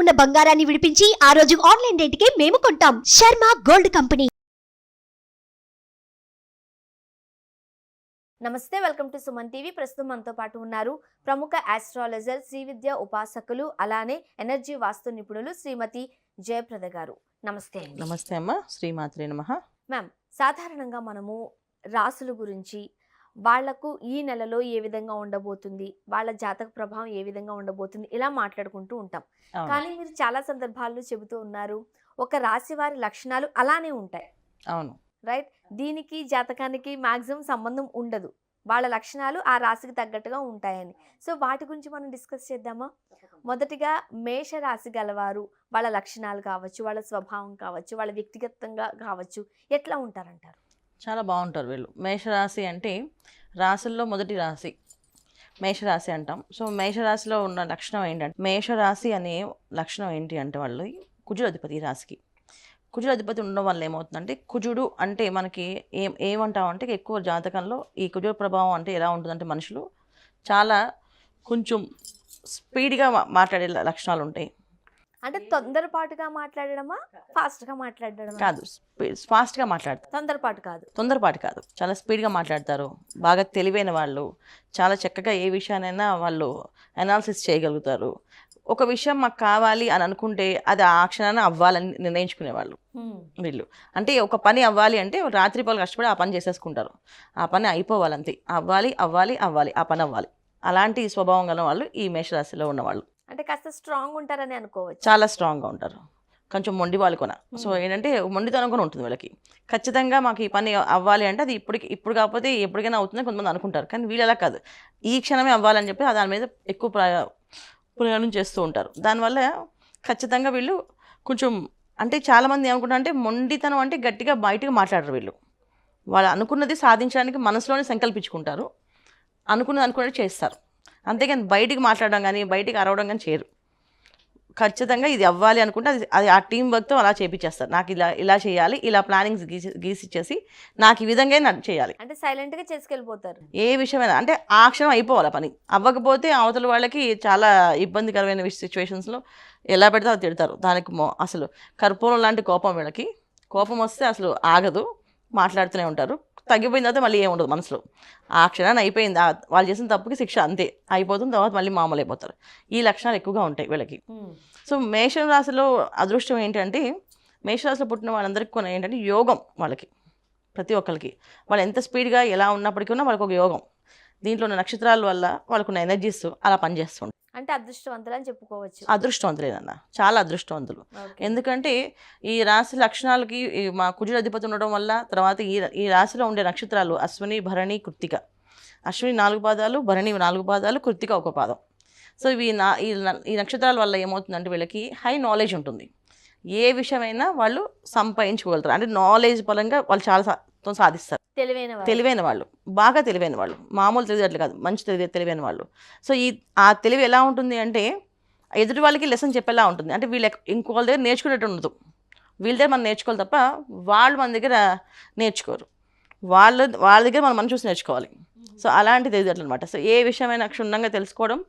ఉన్న బంగారాన్ని విడిపించి ఆ రోజు ఆన్లైన్ రేటుకే మేము కొంటాం. Sharma gold company. Namaste welcome to Suman TV. ప్రస్తుతం మనతో పాటు ఉన్నారు ప్రముఖ ఆస్ట్రాలజర్ శ్రీ విద్య ఉపాసకులు అలానే ఎనర్జీ వాస్తు నిపుణులు శ్రీమతి జయప్రద గారు. నమస్తే నమస్తే అమ్మ. శ్రీమాత్రే నమ. మ్యామ్ సాధారణంగా మనము రాసుల గురించి వాళ్ళకు ఈ నెలలో ఏ విధంగా ఉండబోతుంది వాళ్ళ జాతక ప్రభావం ఏ విధంగా ఉండబోతుంది ఇలా మాట్లాడుకుంటూ ఉంటాం. కానీ మీరు చాలా సందర్భాల్లో చెబుతూ ఉన్నారు ఒక రాశి వారి లక్షణాలు అలానే ఉంటాయి. అవును. రైట్? దీనికి జాతకానికి మాక్సిమం సంబంధం ఉండదు. వాళ్ళ లక్షణాలు ఆ రాశికి తగ్గట్టుగా ఉంటాయని. సో వాటి గురించి మనం డిస్కస్ చేద్దామా? మొదటిగా మేష రాశి గలవారు వాళ్ళ లక్షణాలు కావచ్చు వాళ్ళ స్వభావం కావచ్చు వాళ్ళ వ్యక్తిగతంగా కావచ్చు ఎట్లా ఉంటారంటారు? చాలా బాగుంటారు వీళ్ళు. మేషరాశి అంటే రాశుల్లో మొదటి రాశి మేషరాశి అంటాం. సో మేషరాశిలో ఉన్న లక్షణం ఏంటంటే మేషరాశి అనే లక్షణం ఏంటి అంటే వాళ్ళు కుజుడు అధిపతి రాశికి. కుజుడు అధిపతి ఉండడం వల్ల ఏమవుతుందంటే కుజుడు అంటే మనకి ఏం ఏమంటామంటే ఎక్కువ జాతకంలో ఈ కుజుడు ప్రభావం అంటే ఎలా ఉంటుందంటే మనుషులు చాలా కొంచెం స్పీడ్గా మాట్లాడే లక్షణాలు ఉంటాయి. అంటే తొందరపాటుగా మాట్లాడడమా? ఫాస్ట్గా మాట్లాడడమా? కాదు. ఫాస్ట్గా మాట్లాడతారు. తొందరపాటు కాదు. తొందరపాటు కాదు. చాలా స్పీడ్గా మాట్లాడతారు. బాగా తెలివైన వాళ్ళు. చాలా చక్కగా ఏ విషయానైనా వాళ్ళు అనాలిసిస్ చేయగలుగుతారు. ఒక విషయం మాకు కావాలి అని అనుకుంటే అది ఆ క్షణాన అవ్వాలని నిర్ణయించుకునేవాళ్ళు. వీళ్ళు అంటే ఒక పని అవ్వాలి అంటే రాత్రి పలు కష్టపడి ఆ పని చేసేసుకుంటారు. ఆ పని అయిపోవాలి అంతే అవ్వాలి అవ్వాలి అవ్వాలి ఆ పని అవ్వాలి. అలాంటి స్వభావం గల వాళ్ళు ఈ మేషరాశిలో ఉన్నవాళ్ళు. అంటే కాస్త స్ట్రాంగ్ ఉంటారని అనుకోవచ్చు. చాలా స్ట్రాంగ్గా ఉంటారు. కొంచెం మొండి వాళ్ళు కొన సో ఏంటంటే మొండితనం కూడా ఉంటుంది వీళ్ళకి. ఖచ్చితంగా మాకు ఈ పని అవ్వాలి అంటే అది ఇప్పటికి ఇప్పుడు కాకపోతే ఎప్పటికైనా అవుతుందని కొంతమంది అనుకుంటారు. కానీ వీళ్ళు అలా కాదు. ఈ క్షణమే అవ్వాలని చెప్పి దాని మీద ఎక్కువ ప్రయా ప్రయాణం చేస్తూ ఉంటారు. దానివల్ల ఖచ్చితంగా వీళ్ళు కొంచెం అంటే చాలామంది ఏమనుకుంటారు అంటే మొండితనం అంటే గట్టిగా బయటకు మాట్లాడరు వీళ్ళు. వాళ్ళు అనుకున్నది సాధించడానికి మనసులోనే సంకల్పించుకుంటారు. అనుకున్నది అనుకున్నది చేస్తారు. అంతేగాని బయటికి మాట్లాడడం కానీ బయటికి అరవడం కానీ చేయరు. ఖచ్చితంగా ఇది అవ్వాలి అనుకుంటే అది అది ఆ టీం వర్క్తో అలా చేపించేస్తారు నాకు ఇలా ఇలా చేయాలి ఇలా ప్లానింగ్స్ గీసి గీసిచ్చేసి నాకు ఈ విధంగా చేయాలి. అంటే సైలెంట్గా చేసుకెళ్ళిపోతారు. ఏ విషయమైనా అంటే ఆ క్షణం అయిపోవాలి పని. అవ్వకపోతే అవతల వాళ్ళకి చాలా ఇబ్బందికరమైన సిచ్యువేషన్స్లో ఎలా పెడితే అది తిడతారు. దానికి అసలు కర్పూరం లాంటి కోపం వీళ్ళకి. కోపం వస్తే అసలు ఆగదు. మాట్లాడుతూనే ఉంటారు. తగ్గిపోయిన తర్వాత మళ్ళీ ఏముండదు మనసులో. ఆ క్షణాన్ని అయిపోయింది. వాళ్ళు చేసిన తప్పుకి శిక్ష అంతే. అయిపోతుంది తర్వాత మళ్ళీ మామూలు అయిపోతారు ఈ లక్షణాలు ఎక్కువగా ఉంటాయి వీళ్ళకి. సో మేషం రాశిలో అదృష్టం ఏంటంటే మేషరాశిలో పుట్టిన వాళ్ళందరికీ కొన్ని ఏంటంటే యోగం వాళ్ళకి. ప్రతి ఒక్కరికి వాళ్ళు ఎంత స్పీడ్గా ఎలా ఉన్నప్పటికీ ఉన్నా వాళ్ళకి ఒక యోగం. దీంట్లో ఉన్న నక్షత్రాల వల్ల వాళ్ళకున్న ఎనర్జీస్ అలా పనిచేస్తుంటాయి. అంటే అదృష్టవంతులు అని చెప్పుకోవచ్చు. అదృష్టవంతులేనన్న చాలా అదృష్టవంతులు. ఎందుకంటే ఈ రాశి లక్షణాలకి మా కుజుడు అధిపతి ఉండడం వల్ల తర్వాత ఈ ఈ రాశిలో ఉండే నక్షత్రాలు అశ్విని భరణి కృత్తిక. అశ్విని నాలుగు పాదాలు భరణి నాలుగు పాదాలు కృత్తిక ఒక పాదం. సో ఇవి నా ఈ నక్షత్రాల వల్ల ఏమవుతుందంటే వీళ్ళకి హై నాలెడ్జ్ ఉంటుంది. ఏ విషయమైనా వాళ్ళు సంపాదించుకోగలుగుతారు. అంటే నాలెడ్జ్ పరంగా వాళ్ళు చాలా తో సాధిస్తారు. తెలివైన. తెలివైన వాళ్ళు. బాగా తెలివైన వాళ్ళు. మామూలు తెలివితేటలు కాదు. మంచి తెలివి తెలివైన వాళ్ళు. సో ఈ ఆ తెలివి ఎలా ఉంటుంది అంటే ఎదుటి వాళ్ళకి లెసన్ చెప్పేలా ఉంటుంది. అంటే వీళ్ళు ఇంకోళ్ళ దగ్గర నేర్చుకునేట్టు ఉండదు. వీళ్ళ దగ్గర మనం నేర్చుకోవాలి తప్ప వాళ్ళు మన దగ్గర నేర్చుకోరు. వాళ్ళ వాళ్ళ దగ్గర మనం మనం చూసి నేర్చుకోవాలి. సో అలాంటి తెలివితేటలు అనమాట సో ఏ విషయమైనా క్షుణ్ణంగా తెలుసుకోవడం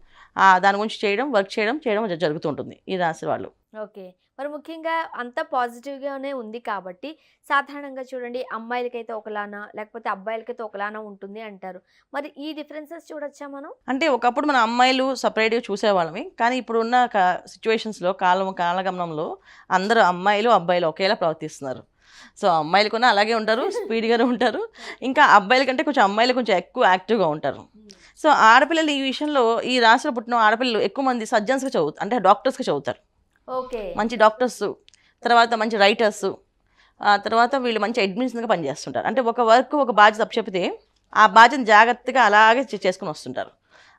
దాని గురించి చేయడం వర్క్ చేయడం చేయడం జ- జరుగుతూ ఉంటుంది ఈ రాశి వాళ్ళు. ఓకే. మరి ముఖ్యంగా అంతా పాజిటివ్ గానే ఉంది కాబట్టి సాధారణంగా చూడండి అమ్మాయిలకైతే ఒకలానా లేకపోతే అబ్బాయిలకైతే ఒకలానా ఉంటుంది అంటారు. మరి ఈ డిఫరెన్సెస్ చూడొచ్చా మనం? అంటే ఒకప్పుడు మన అమ్మాయిలు సపరేట్గా చూసేవాళ్ళమి కానీ ఇప్పుడున్న సిచ్యువేషన్స్లో కాలం కాలగమనంలో అందరూ అమ్మాయిలు అబ్బాయిలు ఒకేలా ప్రవర్తిస్తున్నారు. సో అమ్మాయిలు కూడా అలాగే ఉంటారు స్పీడ్గానే ఉంటారు. ఇంకా అబ్బాయిల కంటే కొంచెం అమ్మాయిలు కొంచెం ఎక్కువ యాక్టివ్గా ఉంటారు. సో ఆడపిల్లలు ఈ విషయంలో ఈ రాశిలో పుట్టిన ఆడపిల్లలు ఎక్కువ మంది సర్జన్స్గా చదువుతారు అంటే డాక్టర్స్గా చదువుతారు. ఓకే. మంచి డాక్టర్స్ తర్వాత మంచి రైటర్స్ తర్వాత వీళ్ళు మంచి అడ్మినిస్ట్రేషన్గా పనిచేస్తుంటారు. అంటే ఒక వర్క్ ఒక బాధ్యత అప్పచెప్పితే ఆ బాధ్యతను జాగ్రత్తగా అలాగే చేసుకుని వస్తుంటారు.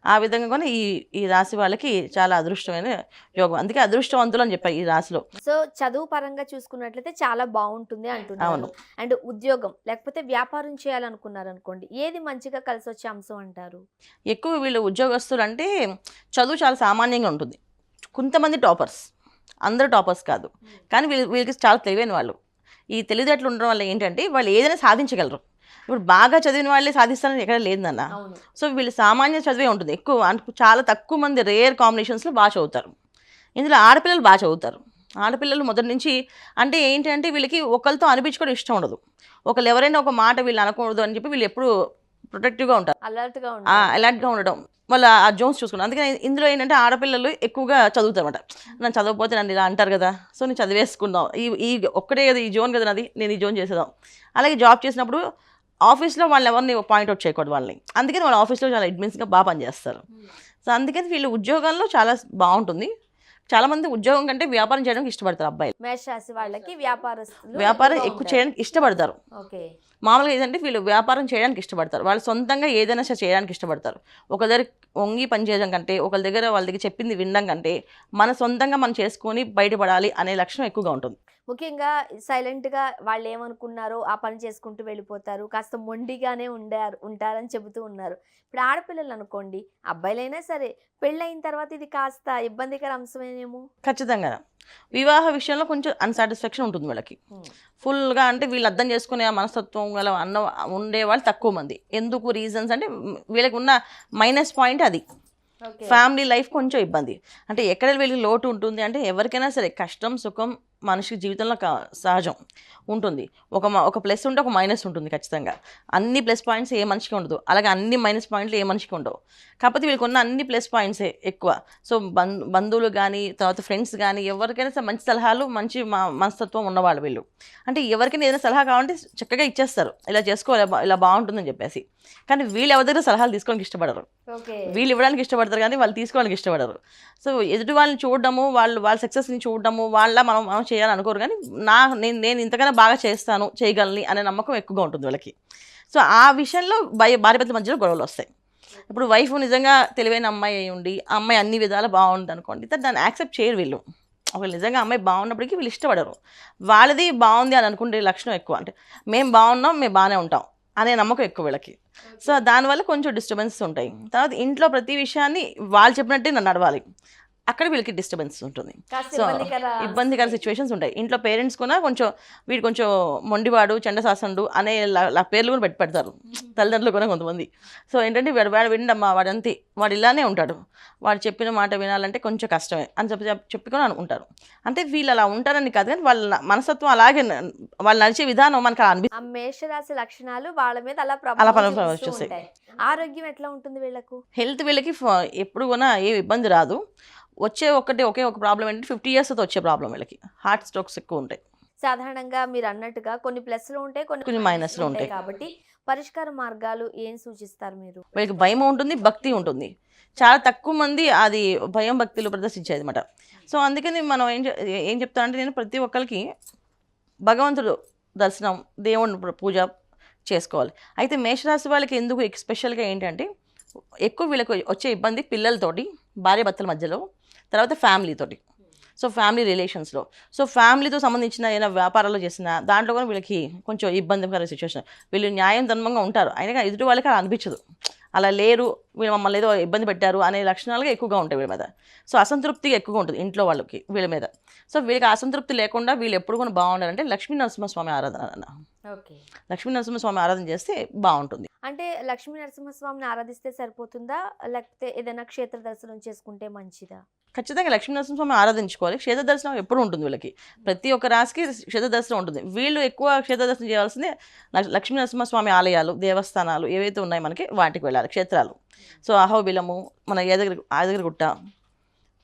ఆ విధంగా కూడా ఈ ఈ రాశి వాళ్ళకి చాలా అదృష్టమైన యోగం. అందుకే అదృష్టవంతులు అని చెప్పారు ఈ రాశిలో. సో చదువు పరంగా చూసుకున్నట్లయితే చాలా బాగుంటుంది అంటున్నారు. అవును. అండ్ ఉద్యోగం లేకపోతే వ్యాపారం చేయాలనుకున్నారు అనుకోండి ఏది మంచిగా కలిసి వచ్చే అంశం అంటారు? ఎక్కువ వీళ్ళు ఉద్యోగస్తులు అంటే చదువు చాలా సామాన్యంగా ఉంటుంది. కొంతమంది టాపర్స్ అందరూ టాపర్స్ కాదు. కానీ వీళ్ళు వీళ్ళకి చాలా తెలివైన వాళ్ళు. ఈ తెలివితేటలు ఉండడం వల్ల ఏంటంటే వాళ్ళు ఏదైనా సాధించగలరు. ఇప్పుడు బాగా చదివిన వాళ్ళే సాధిస్తారని ఎక్కడ లేదన్న సో వీళ్ళు సామాన్య చదివే ఉంటుంది. ఎక్కువ చాలా తక్కువ మంది రేర్ కాంబినేషన్స్లో బాగా చదువుతారు. ఇందులో ఆడపిల్లలు బాగా చదువుతారు. ఆడపిల్లలు మొదటి నుంచి అంటే ఏంటంటే వీళ్ళకి ఒకరితో అనిపించుకోవడం ఇష్టం ఉండదు. ఒకళ్ళు ఎవరైనా ఒక మాట వీళ్ళు అనకూడదు అని చెప్పి వీళ్ళు ఎప్పుడు ప్రొటెక్టివ్గా ఉంటారు. అలర్ట్గా ఆ, ఉంటారు. అలర్ట్గా ఉండడం. వాళ్ళ ఆ జోన్స్ చూసుకున్నాను అందుకని ఇందులో ఏంటంటే ఆడపిల్లలు ఎక్కువగా చదువుతారు అనమాట నన్ను చదవకపోతే నన్ను ఇలా అంటారు కదా. సో నేను చదివేసుకుందాం. ఈ ఈ ఒక్కటే కదా ఈ జోన్ కదా నాది. నేను ఈ జోన్ చేసేదాం అలాగే జాబ్ చేసినప్పుడు ఆఫీస్లో వాళ్ళు ఎవరిని పాయింట్అవుట్ చేయకూడదు వాళ్ళని. అందుకని వాళ్ళు ఆఫీస్లో చాలా అడ్మిన్స్గా బాగా పనిచేస్తారు. సో అందుకని వీళ్ళు ఉద్యోగాల్లో చాలా బాగుంటుంది. చాలామంది ఉద్యోగం కంటే వ్యాపారం చేయడానికి ఇష్టపడతారు అబ్బాయిలు. మేషరాశి వాళ్ళకి వ్యాపారస్తులు వ్యాపారం ఎక్కువగా ఎక్కువ. చేయడానికి ఇష్టపడతారు. ఓకే. మామూలుగా ఏంటంటే వీళ్ళు వ్యాపారం చేయడానికి ఇష్టపడతారు. వాళ్ళు సొంతంగా ఏదైనా సరే చేయడానికి ఇష్టపడతారు. ఒక దగ్గర వంగి పని చేయడం కంటే ఒకరి దగ్గర వాళ్ళ దగ్గర చెప్పింది వినడం కంటే మన సొంతంగా మనం చేసుకొని బయటపడాలి అనే లక్షణం ఎక్కువగా ఉంటుంది. ముఖ్యంగా సైలెంట్గా వాళ్ళు ఏమనుకున్నారో ఆ పని చేసుకుంటూ వెళ్ళిపోతారు. కాస్త మొండిగానే ఉండారు ఉంటారని చెబుతూ ఉన్నారు. ఇప్పుడు ఆడపిల్లలు అనుకోండి అబ్బాయిలైనా సరే పెళ్ళయిన తర్వాత ఇది కాస్త ఇబ్బందికర అంశమేనేమో? ఖచ్చితంగా. వివాహ విషయంలో కొంచెం అన్సాటిస్ఫాక్షన్ ఉంటుంది వీళ్ళకి. ఫుల్గా అంటే వీళ్ళు అర్థం చేసుకునే మనస్తత్వం గల అన్న ఉండేవాళ్ళు తక్కువ మంది. ఎందుకు రీజన్స్ అంటే వీళ్ళకి ఉన్న మైనస్ పాయింట్ అది. ఫ్యామిలీ లైఫ్ కొంచెం ఇబ్బంది. అంటే ఎక్కడ వీళ్ళకి లోటు ఉంటుంది అంటే ఎవరికైనా సరే కష్టం సుఖం మనిషి జీవితంలో సహజం ఉంటుంది. ఒక ఒక ప్లస్ ఉంటే ఒక మైనస్ ఉంటుంది ఖచ్చితంగా. అన్ని ప్లస్ పాయింట్స్ ఏ మనిషికి ఉండదు. అలాగే అన్ని మైనస్ పాయింట్లు ఏ మనిషికి ఉండవు. కాకపోతే వీళ్ళకి ఉన్న అన్ని ప్లస్ పాయింట్సే ఎక్కువ. సో బం బంధువులు కానీ తర్వాత ఫ్రెండ్స్ కానీ ఎవరికైనా సరే మంచి సలహాలు మంచి మా- మనస్తత్వం ఉన్నవాళ్ళు వీళ్ళు. అంటే ఎవరికైనా ఏదైనా సలహా కావాలంటే చక్కగా ఇచ్చేస్తారు. ఇలా చేసుకోవాలి ఇలా బాగుంటుందని చెప్పేసి. కానీ వీళ్ళు ఎవరి దగ్గర సలహాలు తీసుకోవడానికి ఇష్టపడరు. వీళ్ళు ఇవ్వడానికి ఇష్టపడతారు కానీ వాళ్ళు తీసుకోవడానికి ఇష్టపడరు. సో ఎదుటి వాళ్ళని చూడడము వాళ్ళు వాళ్ళ సక్సెస్ని చూడడము వాళ్ళ మనం బాగా చేయాలని అనుకోరు కానీ నా నేను నేను ఇంతకన్నా బాగా చేస్తాను చేయగలని అనే నమ్మకం ఎక్కువగా ఉంటుంది వాళ్ళకి. సో ఆ విషయంలో భయ భార్య భర్తల మధ్యలో గొడవలు వస్తాయి. ఇప్పుడు వైఫ్ నిజంగా తెలివైన అమ్మాయి అయి ఉండి ఆ అమ్మాయి అన్ని విధాలు బాగుంది అనుకోండి దాన్ని యాక్సెప్ట్ చేయరు వీళ్ళు. ఒకవేళ నిజంగా అమ్మాయి బాగున్నప్పటికీ వీళ్ళు ఇష్టపడరు. వాళ్ళది బాగుంది అని అనుకుంటే లక్షణం ఎక్కువ. అంటే మేము బాగున్నాం మేము బాగానే ఉంటాం అనే నమ్మకం ఎక్కువ వీళ్ళకి. సో దానివల్ల కొంచెం డిస్టర్బెన్సెస్ ఉంటాయి. తర్వాత ఇంట్లో ప్రతి విషయాన్ని వాళ్ళు చెప్పినట్టే నన్ను నడవాలి. అక్కడ వీళ్ళకి డిస్టర్బెన్స్ ఉంటుంది. సో ఇబ్బందికర సిచ్యువేషన్స్ ఉంటాయి. ఇంట్లో పేరెంట్స్ కూడా కొంచెం వీడు కొంచెం మొండివాడు చండశాసనుడు అనే పేర్లు కూడా పెట్టి పెడతారు. తల్లిదండ్రులు కూడా కొంతమంది. సో ఏంటంటే వాడు వాడు విండమ్మా వాడు అంతే. వాడు ఇలానే ఉంటాడు. వాడు చెప్పిన మాట వినాలంటే కొంచెం కష్టమే అని చెప్పి చెప్పి- చెప్పుకొని అనుకుంటారు. అంటే వీళ్ళు అలా ఉంటారని కాదు కానీ వాళ్ళ మనస్తత్వం అలాగే వాళ్ళు నడిచే విధానం మనకు అలా అనిపి ఆ మేషరాశి లక్షణాలు వాళ్ళ మీద అలా అలా ప్రభావం ఆరోగ్యం ఎట్లా ఉంటుంది వీళ్ళకు? హెల్త్ వీళ్ళకి ఎప్పుడు కూడా ఏ ఇబ్బంది రాదు. వచ్చే ఒకటి ఒకే ఒక ప్రాబ్లం ఏంటంటే ఫిఫ్టీ ఇయర్స్తో వచ్చే ప్రాబ్లం వీళ్ళకి. హార్ట్ స్ట్రోక్స్ ఎక్కువ ఉంటాయి. సాధారణంగా మీరు అన్నట్టుగా కొన్ని ప్లస్లు ఉంటాయి కొన్ని కొన్ని మైనస్లు ఉంటాయి. కాబట్టి పరిష్కార మార్గాలు ఏం సూచిస్తారు మీరు? వీళ్ళకి భయం ఉంటుంది భక్తి ఉంటుంది. చాలా తక్కువ మంది అది భయం భక్తులు ప్రదర్శించేది అనమాట సో అందుకని మనం ఏం ఏం చెప్తానంటే నేను ప్రతి ఒక్కరికి భగవంతుడు దర్శనం దేవుని పూజ చేసుకోవాలి. అయితే మేషరాశి వాళ్ళకి ఎందుకు స్పెషల్గా ఏంటంటే ఎక్కువ వీళ్ళకి వచ్చే ఇబ్బంది పిల్లలతోటి భార్య భర్తల మధ్యలో తర్వాత ఫ్యామిలీతోటి సో ఫ్యామిలీ రిలేషన్స్లో సో ఫ్యామిలీతో సంబంధించిన ఏదైనా వ్యాపారాలు చేసినా దాంట్లో కూడా వీళ్ళకి కొంచెం ఇబ్బందికర సిచ్యువేషన్ వీళ్ళు న్యాయం ధర్మంగా ఉంటారు. అయినా కానీ ఎదుటి వాళ్ళకి అలా అనిపించదు. అలా లేరు వీళ్ళు మమ్మల్ని ఏదో ఇబ్బంది పెట్టారు అనే లక్షణాలుగా ఎక్కువగా ఉంటాయి వీళ్ళ మీద. సో అసంతృప్తిగా ఎక్కువగా ఉంటుంది ఇంట్లో వాళ్ళకి వీళ్ళ మీద. సో వీళ్ళకి అసంతృప్తి లేకుండా వీళ్ళు ఎప్పుడు కూడా బాగుండాలంటే లక్ష్మీ నరసింహస్వామి ఆరాధన అన్న ఓకే. లక్ష్మీ నరసింహస్వామి ఆరాధన చేస్తే బాగుంటుంది. అంటే లక్ష్మీ నరసింహస్వామిని ఆరాధిస్తే సరిపోతుందా? లేకపోతే ఏదైనా క్షేత్ర దర్శనం చేసుకుంటే మంచిదా? ఖచ్చితంగా లక్ష్మీ నరసింహస్వామి ఆరాధించుకోవాలి. క్షేత్ర దర్శనం ఎప్పుడు ఉంటుంది వీళ్ళకి? ప్రతి ఒక్క రాశికి క్షేత్ర దర్శనం ఉంటుంది. వీళ్ళు ఎక్కువ క్షేత్ర దర్శనం చేయాల్సిందే లక్ష్- లక్ష్మీ నరసింహస్వామి ఆలయాలు దేవస్థానాలు ఏవైతే ఉన్నాయి మనకి వాటికి వెళ్ళాలి క్షేత్రాలు. సో అహోబిలము మన యాదగిరి యాదగిరిగుట్ట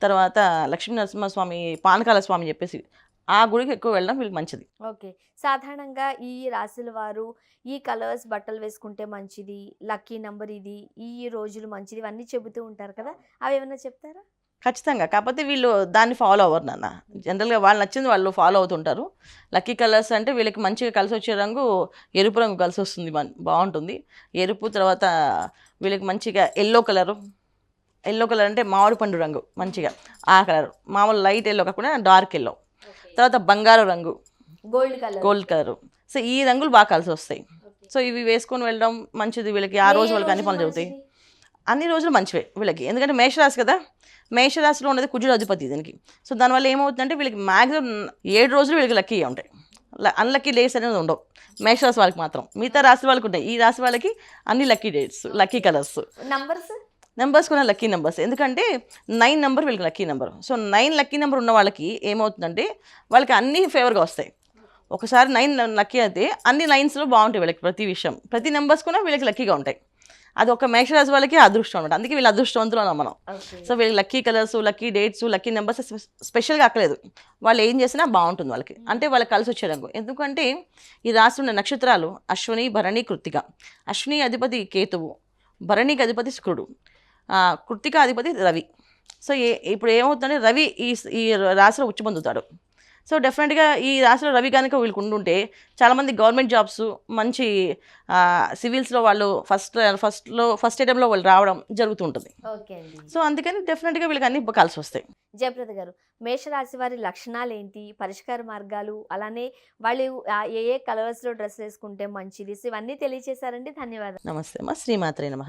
తర్వాత లక్ష్మీ నరసింహస్వామి పానకాల స్వామి చెప్పేసి ఆ గుడికి ఎక్కువ వెళ్ళడం వీళ్ళకి మంచిది. ఓకే. సాధారణంగా ఈ రాశుల వారు ఈ కలర్స్ బట్టలు వేసుకుంటే మంచిది లక్కీ నెంబర్ ఇది ఈ రోజులు మంచిది ఇవన్నీ చెబుతూ ఉంటారు కదా. అవి ఏమైనా చెప్తారా? ఖచ్చితంగా. కాకపోతే వీళ్ళు దాన్ని ఫాలో అవ్వరు నాన్న. జనరల్గా వాళ్ళు నచ్చింది వాళ్ళు ఫాలో అవుతుంటారు. లక్కీ కలర్స్ అంటే వీళ్ళకి మంచిగా కలిసి వచ్చే రంగు ఎరుపు రంగు కలిసి వస్తుంది బాగుంటుంది. ఎరుపు తర్వాత వీళ్ళకి మంచిగా ఎల్లో కలరు ఎల్లో కలర్ అంటే మామిడి పండు రంగు మంచిగా ఆ కలర్ మామూలు లైట్ ఎల్లో కాకుండా డార్క్ ఎల్లో తర్వాత బంగారు రంగు gold colour gold colour so ఈ రంగులు బాగా కలిసి వస్తాయి. సో ఇవి వేసుకొని వెళ్ళడం మంచిది వీళ్ళకి. ఆ రోజు వాళ్ళకి అన్ని పనులు జరుగుతాయి. అన్ని రోజులు మంచివే వీళ్ళకి. ఎందుకంటే మేషరాశి కదా మేషరాశిలో ఉన్నది కుజుడు అధిపతి దీనికి. సో దానివల్ల ఏమవుతుందంటే వీళ్ళకి మ్యాక్సిమం ఏడు రోజులు వీళ్ళకి లక్కీ ఉంటాయి. అన్లక్కీ డేస్ అనేది ఉండవు. మేషరాశి వాళ్ళకి మాత్రం. మిగతా రాశి వాళ్ళకి ఉంటాయి. ఈ రాశి వాళ్ళకి అన్ని lucky dates lucky colours. Numbers numbers కూడా లక్కీ నెంబర్స్ ఎందుకంటే నైన్ నెంబర్ వీళ్ళకి lucky number. So nine lucky number ఉన్న వాళ్ళకి ఏమవుతుందంటే వాళ్ళకి అన్ని ఫేవర్గా వస్తాయి. ఒకసారి నైన్ లక్కీ అయితే అన్ని లైన్స్లో బాగుంటాయి వీళ్ళకి ప్రతి విషయం. ప్రతి నెంబర్స్ కూడా వీళ్ళకి లక్కీగా ఉంటాయి. అది ఒక మేషరాశి వాళ్ళకి అదృష్టం అనమాట అందుకే వీళ్ళు అదృష్టవంతులు అన్నాం మనం. సో వీళ్ళకి lucky colours lucky dates lucky numbers స్పెషల్గా అక్కలేదు వాళ్ళు ఏం చేసినా బాగుంటుంది వాళ్ళకి. అంటే వాళ్ళకి కలిసి వచ్చేయడం ఎందుకంటే ఈ రాశి ఉన్న నక్షత్రాలు అశ్విని భరణి కృత్తిక. అశ్విని అధిపతి కేతువు భరణికి అధిపతి శుక్రుడు కృత్తిక అధిపతి రవి. సో ఏ ఇప్పుడు ఏమవుతుందంటే రవి ఈ ఈ రాశిలో ఉచ్చి పొందుతాడు సో డెఫినెట్గా ఈ రాశిలో రవి కనుక వీళ్ళకి ఉండుంటే చాలామంది గవర్నమెంట్ జాబ్స్ మంచి సివిల్స్లో వాళ్ళు ఫస్ట్ ఫస్ట్లో ఫస్ట్ అటెంప్ట్లో వాళ్ళు రావడం జరుగుతూ ఉంటుంది ఓకే అండి. సో అందుకని డెఫినెట్గా వీళ్ళకి అన్ని కలిసి వస్తాయి. జయప్రద గారు మేషరాశి వారి లక్షణాలు ఏంటి పరిష్కార మార్గాలు అలానే వాళ్ళు ఏ ఏ కలర్స్లో డ్రెస్ వేసుకుంటే మంచిది? ఇవన్నీ తెలియచేశారండి. ధన్యవాదాలు. నమస్తే మా శ్రీమాత్రే నమ.